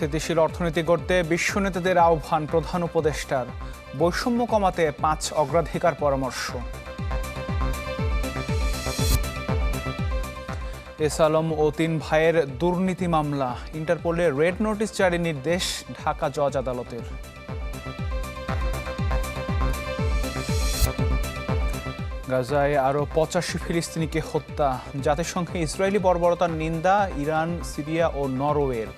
স্থিতিশীল অর্থনীতি গড়তে বিশ্ব নেতাদের আহ্বান প্রধান উপদেষ্টার। বৈষম্য কমাতে পাঁচ অগ্রাধিকার পরামর্শ। এস আলম ও তিন ভাইয়ের দুর্নীতি মামলা। ইন্টারপোলে রেড নোটিশ জারি নির্দেশ ঢাকা জজ আদালতের। গাজায় আরও পঁচাশি ফিলিস্তিনিকে হত্যা। জাতিসংঘে ইসরায়েলি বর্বরতার নিন্দা ইরান, সিরিয়া ও নরওয়ের।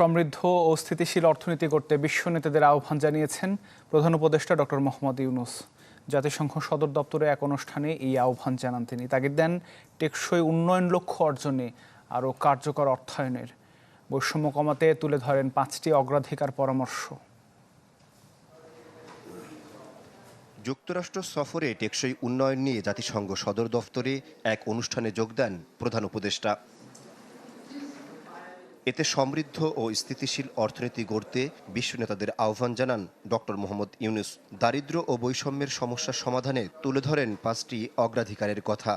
সমৃদ্ধ ও স্থিতিশীল অর্থনীতি করতে বিশ্ব নেতাদের আহ্বান জানিয়েছেন প্রধান উপদেষ্টা ডক্টর মোহাম্মদ ইউনুস। জাতিসংঘ সদর দপ্তরে এক অনুষ্ঠানে এই আহ্বান জানান তিনি। তাগিদ দেন, টেকসই উন্নয়ন লক্ষ্য অর্জনে আরও কার্যকর অর্থায়নের। বৈষম্য কমাতে তুলে ধরেন পাঁচটি অগ্রাধিকার পরামর্শ। যুক্তরাষ্ট্র সফরে টেকসই উন্নয়ন নিয়ে জাতিসংঘ সদর দফতরে এক অনুষ্ঠানে যোগ দেন প্রধান উপদেষ্টা। এতে সমৃদ্ধ ও স্থিতিশীল অর্থনীতি গড়তে বিশ্ব নেতাদের আহ্বান জানান ডক্টর মোহাম্মদ ইউনুস। দারিদ্র ও বৈষম্যের সমস্যা সমাধানে তুলে ধরেন পাঁচটি অগ্রাধিকারের কথা।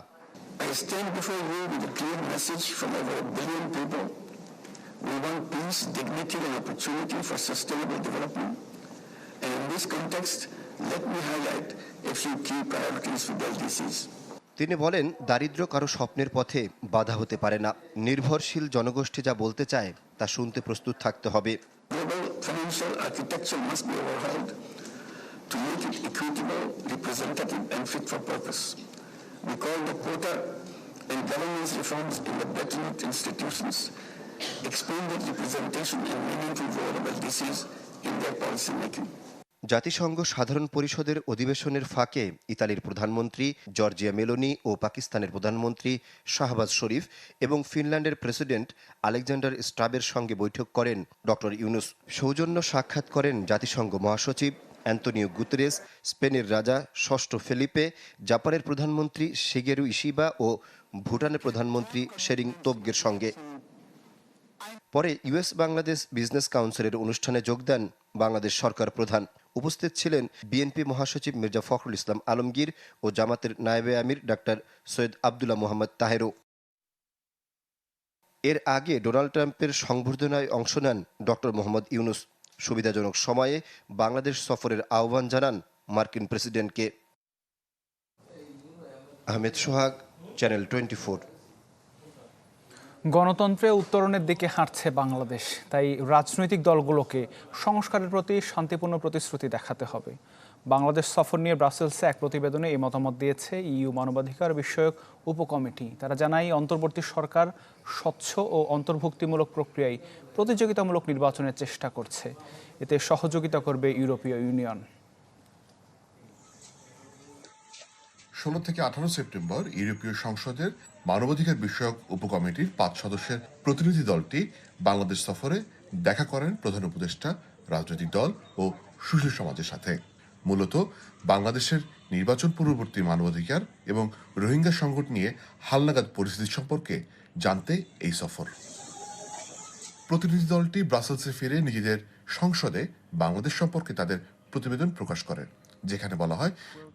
Let me highlight a few key priorities for the disease. তিনি বলেন দারিদ্র্য কারও স্বপ্নের পথে বাধা হতে পারে না নির্ভরশীল জনগোষ্ঠী যা বলতে চায় তা শুনতে প্রস্তুত থাকতে হবে to make it equitable, representative, and fit for purpose. We call the quota and governance reforms in the Bretton institutions, expanded representation and meaningful role of LDCs in their policy making. জাতিসংঘ সাধারণ পরিষদের অধিবেশনের ফাঁকে ইতালির প্রধানমন্ত্রী Giorgia Meloni ও পাকিস্তানের প্রধানমন্ত্রী শাহবাজ শরীফ এবং ফিনল্যান্ডের প্রেসিডেন্ট আলেকজান্ডার স্টাবের সঙ্গে বৈঠক করেন ডক্টর ইউনুস। সৌজন্য সাক্ষাৎ করেন জাতিসংঘ মহাসচিব অ্যান্তনিও গুতেরেস, স্পেনের রাজা ষষ্ঠ ফেলিপে, জাপানের প্রধানমন্ত্রী শিগেরু ইশিবা ও ভুটানের প্রধানমন্ত্রী শেরিং তোবগের সঙ্গে। পরে ইউএস বাংলাদেশ বিজনেস কাউন্সিলের অনুষ্ঠানে যোগ দেন বাংলাদেশ সরকার প্রধান। উপস্থিত ছিলেন বিএনপি মহাসচিব মির্জা ফখরুল ইসলাম আলমগীর ও জামাতের নায়েবে আমির ডাক্তার সৈয়দ আবদুল্লাহ মোহাম্মদ তাহেরও। এর আগে ডোনাল্ড ট্রাম্পের সংবর্ধনায় অংশ নেন ডক্টর মোহাম্মদ ইউনুস। সুবিধাজনক সময়ে বাংলাদেশ সফরের আহ্বান জানান মার্কিন প্রেসিডেন্টকে। আহমেদ সোহাগ, চ্যানেল টোয়েন্টি গণতন্ত্রে উত্তরণের দিকে হাঁটছে বাংলাদেশ, তাই রাজনৈতিক দলগুলোকে সংস্কারের প্রতি শান্তিপূর্ণ প্রতিশ্রুতি দেখাতে হবে। বাংলাদেশ সফর নিয়ে ব্রাসেলসে এক প্রতিবেদনে এই মতামত দিয়েছে ইইউ মানবাধিকার বিষয়ক উপকমিটি। তারা জানায়, অন্তর্বর্তী সরকার স্বচ্ছ ও অন্তর্ভুক্তিমূলক প্রক্রিয়ায় প্রতিযোগিতামূলক নির্বাচনের চেষ্টা করছে। এতে সহযোগিতা করবে ইউরোপীয় ইউনিয়ন। ষোলো থেকে আঠারো সেপ্টেম্বর ইউরোপীয় সংসদের মানবাধিকার বিষয়ক উপকমিটির পাঁচ সদস্যের প্রতিনিধি দলটি বাংলাদেশ সফরে দেখা করেন প্রধান উপদেষ্টা, রাজনৈতিক দল ও সুশীল সমাজের সাথে। মূলত বাংলাদেশের নির্বাচন পূর্ববর্তী মানবাধিকার এবং রোহিঙ্গা সংকট নিয়ে হালনাগাদ পরিস্থিতি সম্পর্কে জানতে এই সফর। প্রতিনিধি দলটি ব্রাসেলসে ফিরে নিজেদের সংসদে বাংলাদেশ সম্পর্কে তাদের প্রতিবেদন প্রকাশ করেন। যেখানে বলা হয়,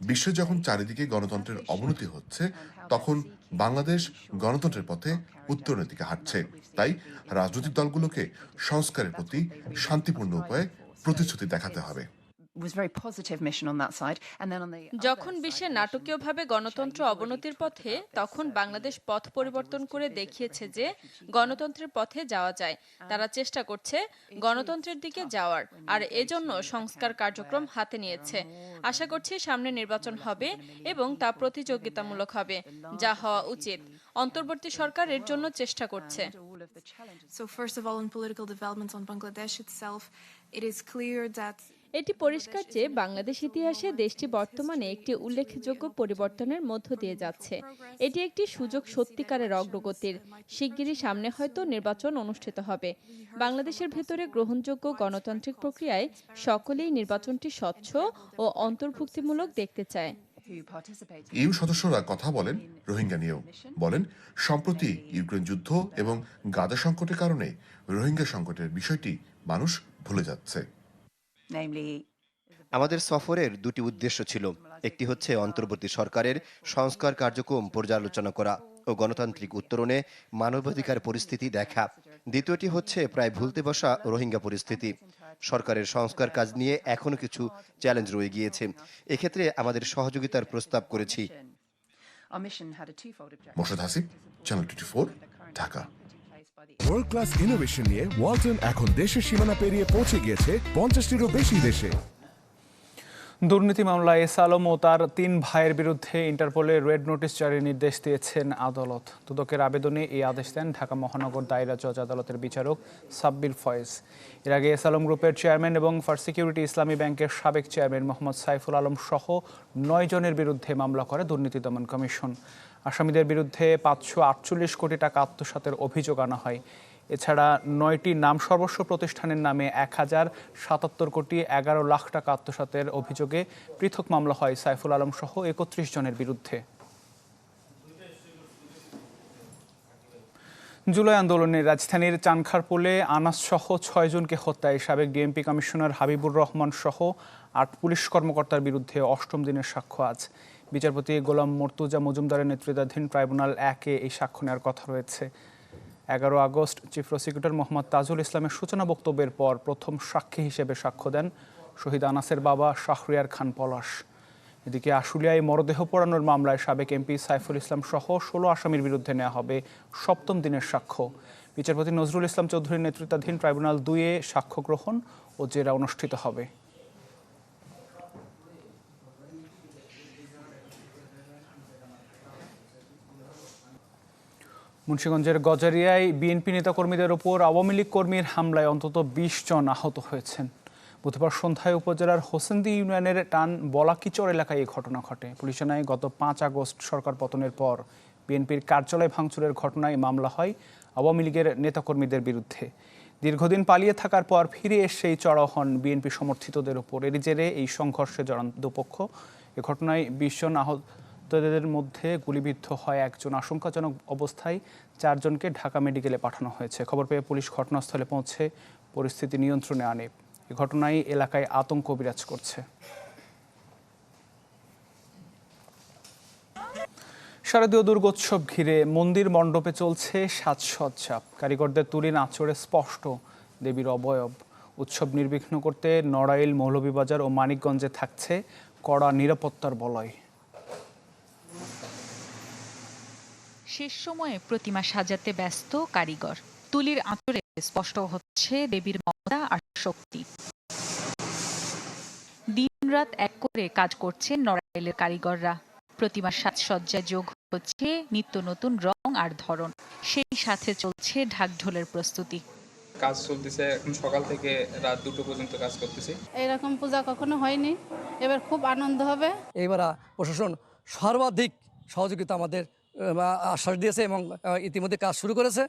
বিশ্বে যখন চারিদিকে গণতন্ত্রের অবনতি হচ্ছে, তখন বাংলাদেশ গণতন্ত্রের পথে উত্তরণের দিকে হাঁটছে। তাই রাজনৈতিক দলগুলোকে সংস্কারের প্রতি শান্তিপূর্ণ উপায়ে প্রতিশ্রুতি দেখাতে হবে। Was very positive mission on that side. And then on the যখন বিশ্বে নাটকীয়ভাবে গণতন্ত্র অবনতির পথে তখন বাংলাদেশ পথ পরিবর্তন করে দেখিয়েছে যে গণতন্ত্রের পথে যাওয়া যায়। তারা চেষ্টা করছে গণতন্ত্রের দিকে যাওয়ার। আর এজন্য সংস্কার কার্যক্রম হাতে নিয়েছে। আশা করছি সামনে নির্বাচন হবে এবং তা প্রতিযোগিতামূলক হবে। যা হওয়া উচিত। অন্তর্বর্তী সরকার এর জন্য চেষ্টা করছে। all of the challenges. So first of all, on political developments on Bangladesh itself, it is clear that এটি পরিষ্কার যে বাংলাদেশ ইতিহাসে দেশটি বর্তমানে একটি উল্লেখযোগ্য পরিবর্তনের মধ্য দিয়ে যাচ্ছে। এটি একটি সুযোগ সত্যিকারের অগ্রগতির শিগগিরই সামনে হয়তো নির্বাচন অনুষ্ঠিত হবে। বাংলাদেশের ভেতরে গ্রহণযোগ্য গণতান্ত্রিক প্রক্রিয়ায় সকলেই নির্বাচনটি স্বচ্ছ ও অন্তর্ভুক্তিমূলক দেখতে চায়। ইউ সদস্যরা কথা বলেন রোহিঙ্গা নিয়েও বলেন সম্প্রতি ইউক্রেন যুদ্ধ এবং গাজা সংকটের কারণে রোহিঙ্গা সংকটের বিষয়টি মানুষ ভুলে যাচ্ছে। আমাদের সফরের দুটি উদ্দেশ্য ছিল। একটি হচ্ছে অন্তর্বর্তী সরকারের সংস্কার কার্যক্রম পর্যালোচনা করা ও গণতান্ত্রিক উত্তরণে মানবাধিকার পরিস্থিতি দেখা। দ্বিতীয়টি হচ্ছে প্রায় ভুলতে বসা রোহিঙ্গা পরিস্থিতি। সরকারের সংস্কার কাজ নিয়ে এখনও কিছু চ্যালেঞ্জ রয়ে গিয়েছে। এক্ষেত্রে আমাদের সহযোগিতার প্রস্তাব করেছি. Morshed Hasib Channel Twenty Four Dhaka world class innovation নিয়ে ওয়ালটন এখন দেশের সীমানা পেরিয়ে পৌঁছে গিয়েছে পঞ্চাশটিরও বেশি দেশে। দুর্নীতি মামলায় এস আলম ও তার তিন ভাইয়ের বিরুদ্ধে ইন্টারপোলে রেড নোটিশ জারির নির্দেশ দিয়েছেন আদালত। দুদকের আবেদনে এই আদেশ দেন ঢাকা মহানগর দায়রা জজ আদালতের বিচারক সাব্বির ফয়েজ। এর আগে এস আলম গ্রুপের চেয়ারম্যান এবং ফার সিকিউরিটি ইসলামী ব্যাংকের সাবেক চেয়ারম্যান মোহাম্মদ সাইফুল আলম সহ নয় জনের বিরুদ্ধে মামলা করে দুর্নীতি দমন কমিশন। আসামিদের বিরুদ্ধে পাঁচশো আটচল্লিশ কোটি টাকা আত্মসাতের অভিযোগ আনা হয়। এছাড়া নয়টি নাম সর্বস্ব প্রতিষ্ঠানের নামে এক হাজার সাতাত্তর কোটি এগারো লাখ টাকা আত্মসাতের অভিযোগে পৃথক মামলা হয় সাইফুল আলম সহ একত্রিশ জনের বিরুদ্ধে। জুলাই আন্দোলনে রাজধানীর চানখারপুলে আনাস সহ ছয়জনকে হত্যায় সাবেক ডিএমপি কমিশনার হাবিবুর রহমান সহ আট পুলিশ কর্মকর্তার বিরুদ্ধে অষ্টম দিনের সাক্ষ্য আজ। বিচারপতি গোলাম মর্তুজা মজুমদারের নেতৃত্বাধীন ট্রাইব্যুনাল একে এই সাক্ষ্য নেওয়ার কথা রয়েছে। এগারো August chief prosecutor Mohammad Tajul ইসলামের সূচনা বক্তব্যের পর প্রথম সাক্ষী হিসেবে সাক্ষ্য দেন শহীদ আনাসের বাবা শাহরিয়ার খান পলাশ। এদিকে আশুলিয়ায় মরদেহ পোড়ানোর মামলায় সাবেক এমপি সাইফুল ইসলাম সহ ষোলো আসামির বিরুদ্ধে নেওয়া হবে সপ্তম দিনের সাক্ষ্য। বিচারপতি নজরুল ইসলাম চৌধুরীর নেতৃত্বাধীন ট্রাইব্যুনাল দুইয়ে সাক্ষ্য গ্রহণ ও জেরা অনুষ্ঠিত হবে। মুন্সিগঞ্জের গজারিয়ায় বিএনপি নেতাকর্মীদের ওপর আওয়ামী লীগ কর্মীর হামলায় অন্তত বিশ জন আহত হয়েছেন। বুধবার সন্ধ্যায় উপজেলার হোসেন্দি ইউনিয়নের টান বলাকিচর এলাকায় এই ঘটনা ঘটে। পুলিশ জানায় গত পাঁচ আগস্ট সরকার পতনের পর বিএনপির কার্যালয় ভাঙচুরের ঘটনায় মামলা হয় আওয়ামী লীগের নেতাকর্মীদের বিরুদ্ধে। দীর্ঘদিন পালিয়ে থাকার পর ফিরে এসেই চড়াও হন বিএনপি সমর্থিতদের ওপর এরই জেরে এই সংঘর্ষে জড়ান দুপক্ষ। এ ঘটনায় বিশ জন আহতদের মধ্যে গুলিবিদ্ধ হয় একজন। আশঙ্কাজনক অবস্থায় চারজনকে ঢাকা মেডিকেলে পাঠানো হয়েছে। খবর পেয়ে পুলিশ ঘটনাস্থলে পৌঁছে পরিস্থিতি নিয়ন্ত্রণে আনে। এ ঘটনায় এলাকায় আতঙ্ক বিরাজ করছে। শারদীয় দুর্গোৎসব ঘিরে মন্দির মণ্ডপে চলছে সাজসজ্জা। কারিগরদের তুলিন আচরে স্পষ্ট দেবীর অবয়ব। উৎসব নির্বিঘ্ন করতে নড়াইল, মৌলভীবাজার ও মানিকগঞ্জে থাকছে কড়া নিরাপত্তার বলয়। শেষ সময়ে প্রতিমা সাজাতে ব্যস্ত কারিগর। তুলির আঁচড়ে স্পষ্ট হচ্ছে দেবীর মমতা আর শক্তি। দিনরাত এক করে কাজ করছেন নড়াইলের কারিগররা। প্রতিমার সাজসজ্জায় যোগ হচ্ছে নিত্য নতুন রং আর ধরন। সেই সাথে চলছে ঢাকঢোলের প্রস্তুতি। কাজ চলতেছে এখন সকাল থেকে রাত দুটো পর্যন্ত কাজ করতেছি। এরকম পূজা কখনো হয়নি। এবার খুব আনন্দ হবে। এবার প্রশাসন সর্বাধিক সহযোগিতা আমাদের আশ্বাস দিয়েছে এবং ইতিমধ্যে কাজ শুরু করেছে।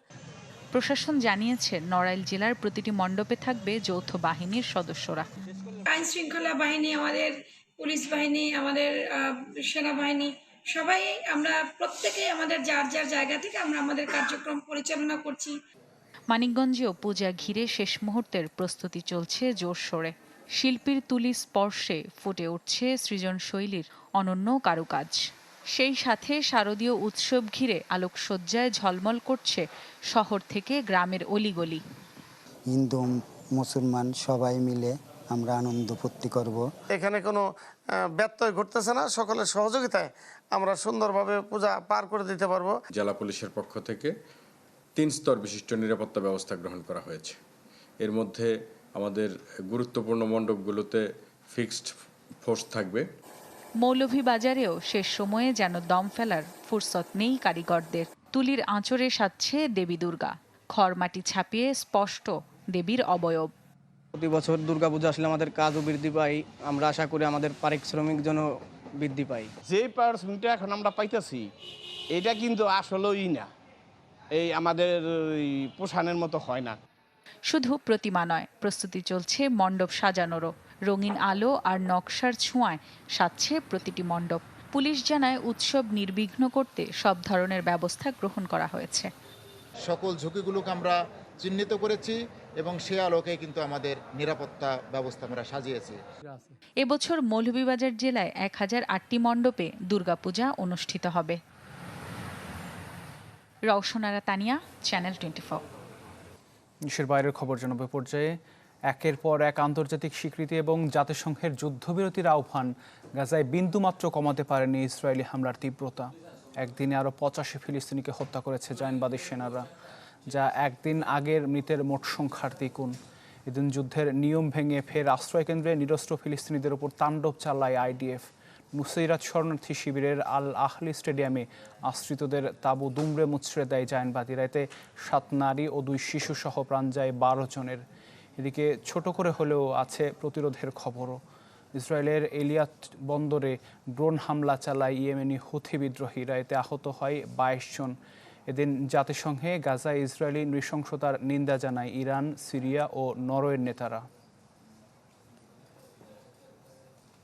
প্রশাসন জানিয়েছে নড়াইল জেলার প্রতিটি মণ্ডপে থাকবে যৌথ বাহিনীর সদস্যরা। আইন শৃঙ্খলা বাহিনী আমাদের পুলিশ বাহিনী আমাদের সেনাবাহিনী সবাই আমরা প্রত্যেকেই আমাদের যার যার জায়গা থেকে আমরা আমাদের কার্যক্রম পরিচালনা করছি। মানিকগঞ্জেও পূজা ঘিরে শেষ মুহূর্তের প্রস্তুতি চলছে জোরসোরে শিল্পীর তুলি স্পর্শে ফুটে উঠছে সৃজন শৈলীর অনন্য কারুকাজ। সেই সাথে শারদীয় উৎসব ঘিরে আলোকসজ্জায় ঝলমল করছে শহর থেকে গ্রামের অলিগলি। হিন্দু মুসলমান সবাই মিলে আমরা আনন্দ ফুর্তি করব। এখানে কোনো ব্যত্যয় ঘটতেছে না সকলের সহযোগিতায় আমরা সুন্দরভাবে পূজা পার করে দিতে পারব। জেলা পুলিশের পক্ষ থেকে তিন স্তর বিশিষ্ট নিরাপত্তা ব্যবস্থা গ্রহণ করা হয়েছে। এর মধ্যে আমাদের গুরুত্বপূর্ণ মণ্ডপগুলোতে ফিক্সড ফোর্স থাকবে। মৌলভীবাজারেও শেষ সময়ে যেন দম ফেলার ফুরসত নেই কারিগরদের। তুলির আঁচড়ে সাজছে দেবী দুর্গা। খড়মাটি ছাপিয়ে স্পষ্ট দেবীর অবয়ব। প্রতি বছর দুর্গাপূজা আসলে আমাদের কাজও বৃদ্ধি পাই আমরা আশা করি আমাদের পারিশ্রমিক যেন বৃদ্ধি পাই যে পার্সেন্টটা এখন আমরা পাইতেছি এটা কিন্তু আসলেই না। এই আমাদের পোষানের মতো হয় না। শুধু প্রতিমা নয় প্রস্তুতি চলছে মণ্ডপ সাজানোরও। রঙিন আলো আর নকশার ছোঁয়ায় সাজছে প্রতিটি মণ্ডপ। পুলিশ জানায় উৎসব নির্বিঘ্ন করতে সব ধরনের ব্যবস্থা গ্রহণ করা হয়েছে। সকল ঝুঁকিগুলোকে আমরা চিহ্নিত করেছি এবং সে আলোকে কিন্তু আমাদের নিরাপত্তা ব্যবস্থা আমরা সাজিয়েছি। এবছর মৌলভীবাজার জেলায় এক হাজার আটটি মণ্ডপে দুর্গাপূজা অনুষ্ঠিত হবে। Rowshanara Tania Channel Twenty Four. দেশের বাইরের খবর জানাবে পর্যায়ে। একের পর এক আন্তর্জাতিক স্বীকৃতি এবং জাতিসংঘের যুদ্ধবিরতির আহ্বান গাজায় বিন্দুমাত্র কমাতে পারেনি ইসরায়েলি হামলার তীব্রতা। একদিনে আরও পঁচাশি ফিলিস্তিনিকে হত্যা করেছে জাইনবাদী সেনারা, যা একদিন আগের মৃতের মোট সংখ্যার দ্বিগুণ। এদিন যুদ্ধের নিয়ম ভেঙে ফের আশ্রয়কেন্দ্রে নিরস্ত্র ফিলিস্তিনিদের ওপর তাণ্ডব চালায় আইডিএফ। নুসৈরাত শরণার্থী শিবিরের আল আহলি স্টেডিয়ামে আশ্রিতদের তাবু দুমড়ে মুচড়ে দেয় জায়নবাদীরা। এতে সাত নারী ও দুই শিশু সহ প্রাণ যায় বারো জনের। এদিকে ছোট করে হলেও আছে প্রতিরোধের খবরও। ইসরায়েলের এলিয়াত বন্দরে ড্রোন হামলা চালায় ইয়েমেনি হুথি বিদ্রোহীরা। এতে আহত হয় বাইশ জন। এদিন জাতিসংঘে গাজায় ইসরায়েলি নৃশংসতার নিন্দা জানায় ইরান, সিরিয়া ও নরওয়ের নেতারা।